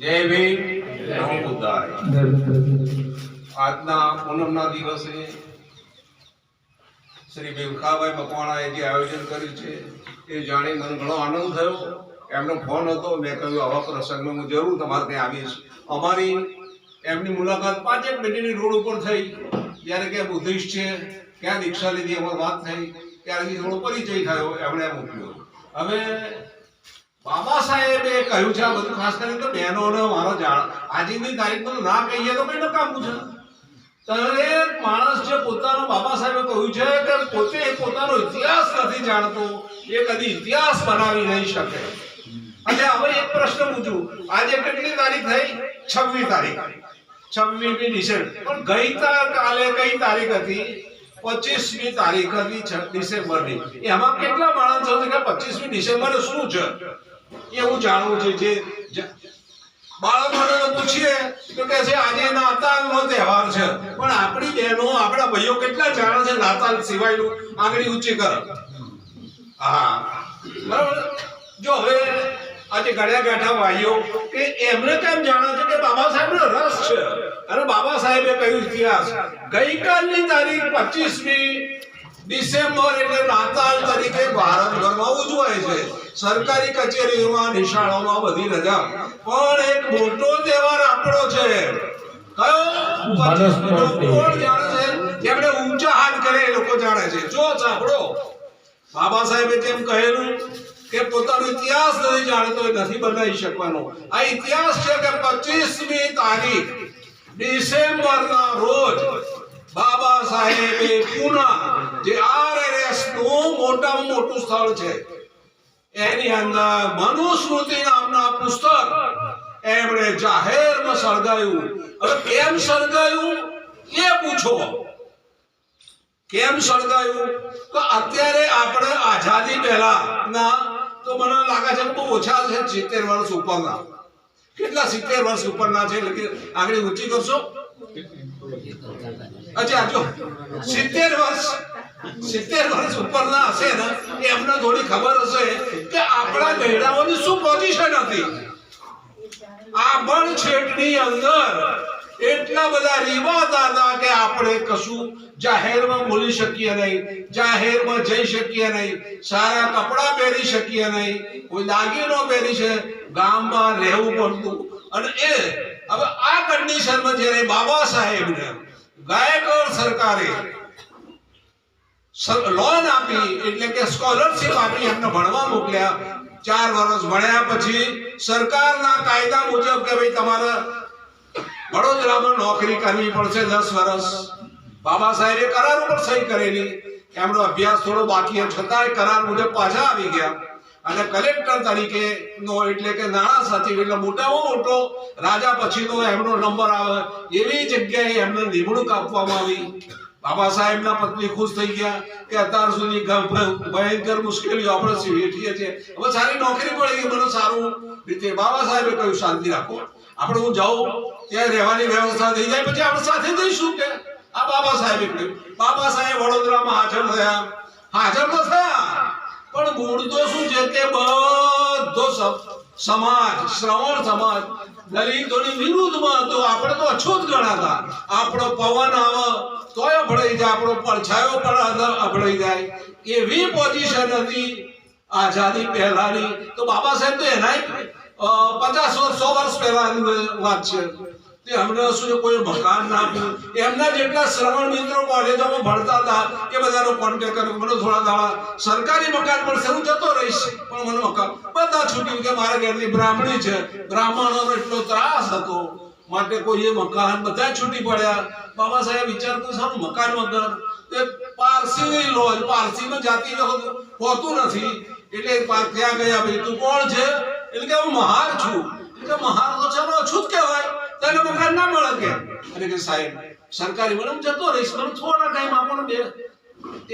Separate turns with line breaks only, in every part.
જય ભીમ આજના પૂનમના દિવસે શ્રી ભીમખાભાઈ મકવાણાએ જે આયોજન કર્યું છે, એ જાણી મને ઘણો આનંદ થયો. એમનો ફોન હતો, મેં કહ્યું, આવા પ્રસંગમાં હું જરૂર તમારે ત્યાં આવીશ. અમારી એમની મુલાકાત પાંચેક મિનિટની રોડ ઉપર થઈ. જ્યારે કે બુદ્ધિસ્ટ છે, ક્યાં દીક્ષા લીધી અમારી વાત થઈ. ત્યારથી થોડો પરિચય થયો, એમણે મોકલ્યો હવે બાબા સાહેબે કહ્યું છે આ બધું, ખાસ કરીને તો બહેનોને મારો જાણ. આજની તારીખમાં ના કહીએ તો કઈ નકામું છે દરેક માણસ જે પોતાનો બાબા સાહેબે કહ્યું છે કે પોતે પોતાનો ઇતિહાસ નથી જાણતો, એ કદી ઇતિહાસ બનાવી નહીં શકે. અને હવે એક પ્રશ્ન પૂછું, આજે કેટલી તારીખ થઈ? છવ્વીસ તારીખ. છવ્વીસમી ડિસેમ્બર. પણ ગઈતા કાલે કઈ તારીખ હતી? પચીસમી તારીખ હતી ડિસેમ્બરની. એમાં કેટલા માણસો છે કે પચીસમી ડિસેમ્બર શું છે? એ હું જાણવું છે જે બાળકોને પૂછીએ તો કે છે, આજે નાતાલનો તહેવાર છે. પણ આપણી બહેનો, આપણા ભાઈઓ કેટલા જાણે છે નાતાલ સિવાયનું આંગળી ઊંચી કર. હા. બરાબર? જો હવે આજે ગળ્યા ગાંઠા ભાઈઓ કે એમને કેમ જાણે છે કે બાબા સાહેબનો રસ છે? અને બાબા સાહેબે કહ્યું ઇતિહાસ, ગઈકાલની તારીખ પચીસમી ડિસેમ્બર એટલે નાતાલ તરીકે ભારતભરમાં ઉજવાય છે. સરકારી કચેરીઓમાં નિશાળોમાં બધી રજા. પણ એક મોટો તહેવાર આપણો છે. કયો. કોણ જાણે છે? જેમણે ઊંચા હાથ કરે એ લોકો જાણે છે. જો સાંભળો. બાબા સાહેબે જેમ કહેલું કે પોતાનો ઇતિહાસ નથી જાણતો એ નથી બનાવી શકવાનો. આ ઇતિહાસ છે કે 25મી તારીખ ડિસેમ્બરના રોજ બાબા સાહેબે પૂના, જે આરએસનું મોટામાં મોટું સ્થળ છે, એની અંદર મનુસ્મૃતિ નામના પુસ્તક એમણે જાહેરમાં સળગાયું. હવે કેમ સળગાયું? એ પૂછો. કેમ સળગાયું? તો અત્યારે આપણે આઝાદી પહેલા ના તો મને લાગે છે બહુ ઓછા છે સિત્તેર વર્ષ ઉપરના. કેટલા સિત્તેર વર્ષ ઉપરના છે? એટલે આગળ ઊંચી કરશો? એટલા બધા રિવાજ હતા કે આપણે કશું જાહેરમાં બોલી શકીએ નહીં, જાહેરમાં જઈ શકીએ નહીં, સારા કપડાં પહેરી શકીએ નહીં, કોઈ દાગીનો પહેરી છે, ગામમાં રહેવું પડતું. અને એ હવે આ કન્ડિશનમાં જ્યારે બાબા સાહેબને ગાયકવાડ સરકારે લોન આપી, એટલે કે સ્કોલરશિપ આપી, એમને ભણવા મોકલ્યા, ચાર વર્ષ ભણ્યા પછી સરકારના કાયદા મુજબ કે ભાઈ તમારે વડોદરામાં નોકરી કરવી પડશે દસ વર્ષ બાબા સાહેબે કરાર ઉપર સહી કરેલી. એમનો અભ્યાસ થોડો બાકી છતાંય કરાર મુજબ પાછા આવી ગયા. અને કલેક્ટર તરીકે નો એટલે કે નાણાં સચિવ એટલે મોટામાં મોટો રાજા પછીનો એમનો નંબર આવે, એવી જગ્યાએ એમને નિમણૂક આપવામાં આવી. બાબા સાહેબના પત્ની ખુશ થઈ ગયા કે અત્યાર સુધી ભયંકર મુશ્કેલીઓ આપણે વેઠીએ છીએ. હવે સારી નોકરી મળી ગઈ, મને સારું રીતે બાબા સાહેબે કહ્યું, શાંતિ રાખો. આપણે હું જાઉં, ત્યાં રહેવાની વ્યવસ્થા થઈ જાય, પછી આપણે સાથે જઈશું કે. આ બાબા સાહેબે કહ્યું. બાબા સાહેબ વડોદરામાં હાજર થયા. હાજર તો થયા. પણ મૂળ તો શું છે કે બધો સમાજ, શ્રવણ સમાજ, દલિતોની વિરુદ્ધમાં હતો આપણે તો અછૂત ગણાતા. આપણો પવન આવે, તોય અભળાઈ જાય, આપણો પડછાયો પણ અભળાઈ જાય. એવી પોઝિશન હતી આઝાદી પહેલાની. તો બાબા સાહેબ તો એનાય પચાસ વર્ષ, સો વર્ષ પહેલાની વાત છે. તે અમને છે, કોઈ મકાન ના આપ્યું. એમના જેટલા શ્રવણ મિત્રો કોલેજોમાં ભણતા હતા એ બધાનો કોન્ટેક્ટ કર્યો. મને થોડા દાડા સરકારી મકાન પણ હું જતો રહીશ. પણ મને મકાન બધા છૂટ્યું કે મારા ઘરની બ્રાહ્મણી છે. બ્રાહ્મણોનો એટલો ત્રાસ હતો. માટે કોઈ એ મકાન બધા છૂટી પડ્યા. બાબા સાહેબ વિચાર તો સારું, મકાન વગર. એ પારસીની લોજ પારસીમાં જાતિ હોતું નથી. એટલે ત્યાં ગયા, ભાઈ, તું કોણ છે? એટલે કે, હું મહાર છું. એટલે મહાર તો છે ચાલો જ કહેવાય. તને રોકાણ ના મળે કે. અને કે સાહેબ સરકારી મને હું જતો રહીશ મને થોડા ટાઈમ આપો ને બે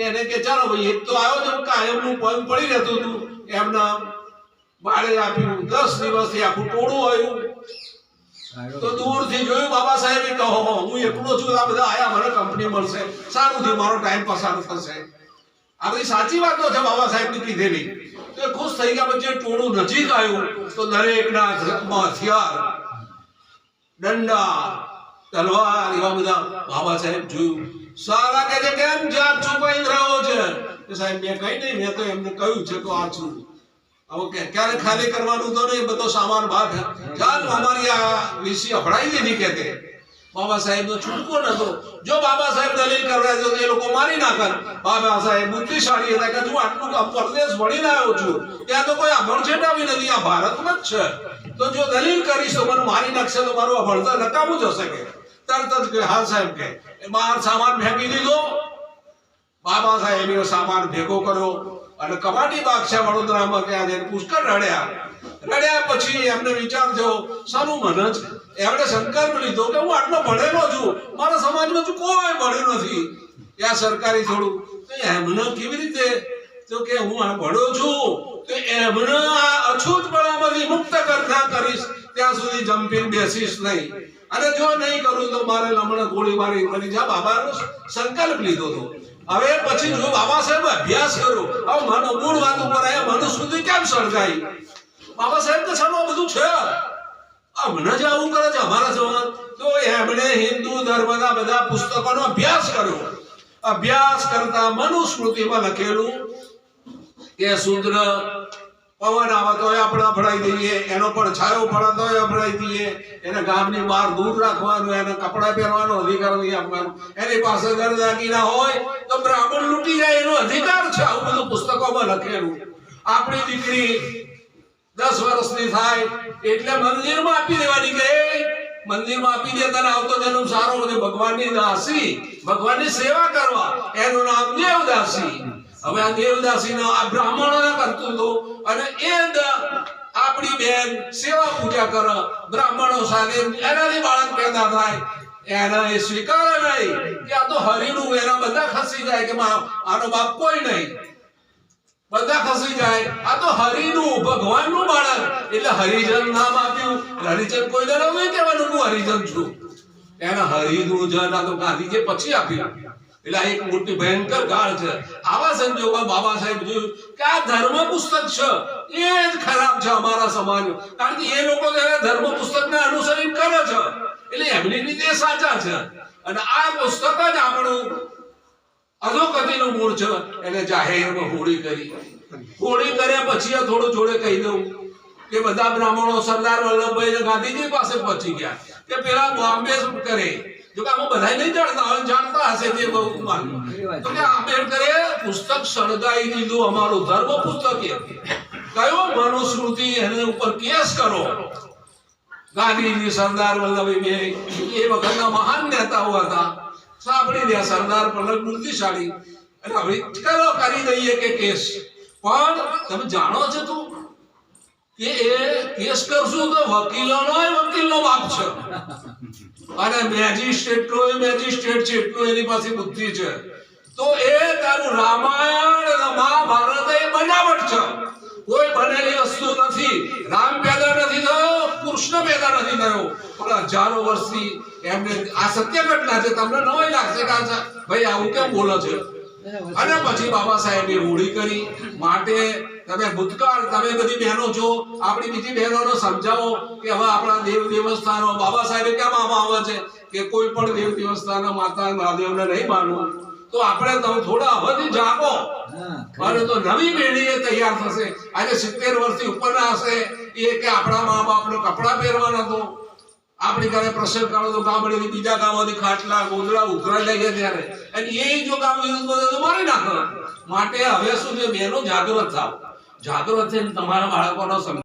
એને કે ચાલો ભાઈ એક તો આવ્યો તો કાયમનું પગ પડી રહેતું હતું એમના બાળે આપ્યું દસ દિવસથી આખું ટોળું આવ્યું. તો દૂરથી જોયું બાબા સાહેબે કહો હું એકલો છું આ બધા આયા મને કંપની મળશે સારું થયું મારો ટાઈમ પસાર થશે. આ બધી સાચી વાતો છે બાબા સાહેબની કીધેલી. તો એ ખુશ થઈ ગયા પછી ટોળું નજીક આવ્યું તો દરેકના હાથમાં હથિયાર દંડા. તલવાર એવા બધા બાબા સાહેબ જોયું. સારા કે છે, કેમ જાત છુપાઈ રહ્યો છે? કે સાહેબ મેં કઈ નહીં, મેં તો એમને કહ્યું છે તો આ છું. કે ક્યારે ખાલી કરવાનું તો નહીં, બધો સામાન બહાર ચાલ અમારી આ વીસી અભડાઈ દીધી કે તે. બાબા સાહેબ નો છૂટકો નતો. જો બાબા સાહેબ દલીલ કરવા તો એ લોકો મારી નાખત બાબા સાહેબ બુદ્ધિશાળી હતા કે તું આટલું પરદેશ ભણીને આવ્યો છું. ત્યાં તો કોઈ અભણછેટાવી નથી. આ ભારતમાં જ છે. તો જો દલીલ કરીશ તો મને મારી નાખશે તો મારું ભણતર નકામું જશે કે. તરત જ હા સાહેબ કે બહાર સામાન ફેંકી દીધો. બાબા સાહેબ સામાન ભેગો કર્યો અને કબાટી બાગ છે વડોદરામાં ત્યાં જઈને પુષ્કળ રડ્યા. રડ્યા પછી એમને વિચાર થયો સાનું મને છે. એમણે સંકલ્પ લીધો કે હું આટલો ભણેલો છું, મારા સમાજમાં છું કોઈ ભણ્યું નથી. ત્યાં સરકારી થોડું, તો એમને કેવી રીતે? તો કે હું આ ભણ્યો છું, તો એમને આ અછૂતપણામાંથી મુક્ત કરતા કરીશ, ત્યાં સુધી જંપીને બેસીશ નહીં. અને જો નહીં કરું તો મારે હમણાં ગોળીબારી કરી જા, બાબાનો સંકલ્પ લીધો હતો હવે પછી જો બાબા સાહેબ અભ્યાસ કર્યો હવે મન, મૂળ વાત ઉપર આવ્યા, મને સુધી કેમ સળગાઈ? બાબા સાહેબ તો આ બધું છે. આ જ આવું કરે છે અમારા જવાન તો એમણે હિન્દુ ધર્મના બધા પુસ્તકોનો અભ્યાસ કર્યો. અભ્યાસ કરતા મનુસ્મૃતિમાં લખેલું કે શુદ્ર પવન આવે તો આપણે અભડાઈ દઈએ, એનો પણ છાયો પડે તો અભડાઈ દઈએ, એને ગામની બહાર દૂર રાખવાનું, એને કપડાં પહેરવાનો અધિકાર નહીં આપવાનો. એની પાસે ઘર દાગીના હોય તો બ્રાહ્મણ લૂંટી જાય એનો અધિકાર છે. આવું બધું પુસ્તકોમાં લખેલું. આપણી દીકરી દસ વર્ષની થાય, એટલે મંદિરમાં આપી દેવાની કે મંદિરમાં આપી દે, તને આવતો જન્મ સારો અને ભગવાનની દાસી, ભગવાનની સેવા કરવા, એનું નામ દેવદાસી. હવે આ દેવદાસી નો આ બ્રાહ્મણો કરતું હતું, અને એ આપણી બેન સેવા પૂજા કરે, બ્રાહ્મણો સાથે એનાથી બાળક પેદા થાય. એના એ સ્વીકારે નહીં, કે આ તો હરિનું એના બધા ખસી જાય, કે આનો બાપ કોઈ નહીં. બધા ખસી જાય. આ તો હરિનું, ભગવાનનું બાળક. એટલે હરિજન નામ આપ્યું. હરિજન કોઈ દરમ નહીં કહેવાનું હું હરિજન છું. એને હરિનું જન આ તો ગાંધીજી પછી આપ્યું. એટલે એક મોટી ભયંકર ગાળ છે. આવા સંજોગમાં બાબા સાહેબ જોયું કે આ ધર્મ પુસ્તક છે. એ જ ખરાબ છે અમારા સમાજ કારણ કે એ લોકો ધર્મ પુસ્તકને અનુસરણ કરે છે. એટલે એમની રીતે સાચા છે. અને આ પુસ્તક જ આપણું અધોગતિનું મૂળ છે. એને જાહેરમાં હોળી કરી. હોળી કર્યા પછી થોડું જોડે કહી દઉં કે બધા બ્રાહ્મણો સરદાર વલ્લભભાઈ ગાંધીજી પાસે પહોંચી ગયા. કે પેલા બોમ્બે કરે. પુસ્તક સળગાઈ દીધું અમારું ધર્મ પુસ્તક. કયો મનુસ્મૃતિ એને ઉપર કેસ કરો? ગાંધીજી, સરદાર વલ્લભભાઈ એ વખતના મહાન નેતાઓ હતા. સાંભળી લે સરદાર પલક બુદ્ધિશાળી અને હવે ચલો કરી દઈએ કે કેસ. પણ તમે જાણો છો તું કે એ કેસ કરશું તો વકીલોનો વકીલનો બાપ છે. અને મેજિસ્ટ્રેટ નો મેજિસ્ટ્રેટ છે, એટલું એની પાસે બુદ્ધિ છે. તો એ તારું રામાયણ મહાભારત એ બનાવટ છે. કોઈ બનેલી વસ્તુ નથી. રામ પેદા નથી થયો કૃષ્ણ પેદા નથી થયો. પણ હજારો વર્ષથી એમને આ સત્ય ઘટના છે, તમને નવાય લાગશે કે ભાઈ, આવું કેમ બોલો છે? અને પછી બાબા સાહેબે રૂઢી કરી, માટે તમે ભૂતકાળ, તમે બધી બહેનો છો, આપણી બીજી બહેનોને સમજાવો કે હવે આપણા દેવ દેવસ્થાનો બાબા સાહેબે કેમ આમાં આવે છે? કે કોઈ પણ દેવ દેવસ્થાનો માતા મહાદેવને નહીં માનવું. તો આપણે તમે થોડા અવધિ જાગો. અને તો નવી પેઢી એ તૈયાર થશે. આજે સિત્તેર વર્ષથી ઉપરના હશે. એ કે આપણા મા બાપને કપડાં પહેરવાના તો આપણી ઘરે પ્રસંગ કાઢો તો ગામડેથી બીજા ગામોથી ખાટલા ગોદડા ઉઘરા લઈ ત્યારે. અને એ જો ગામ વિરુદ્ધ બોલે તો મારી નાખવાના. માટે હવે શું છે? બહેનો જાગૃત થાવ જાગૃત થઈને તમારા બાળકોનો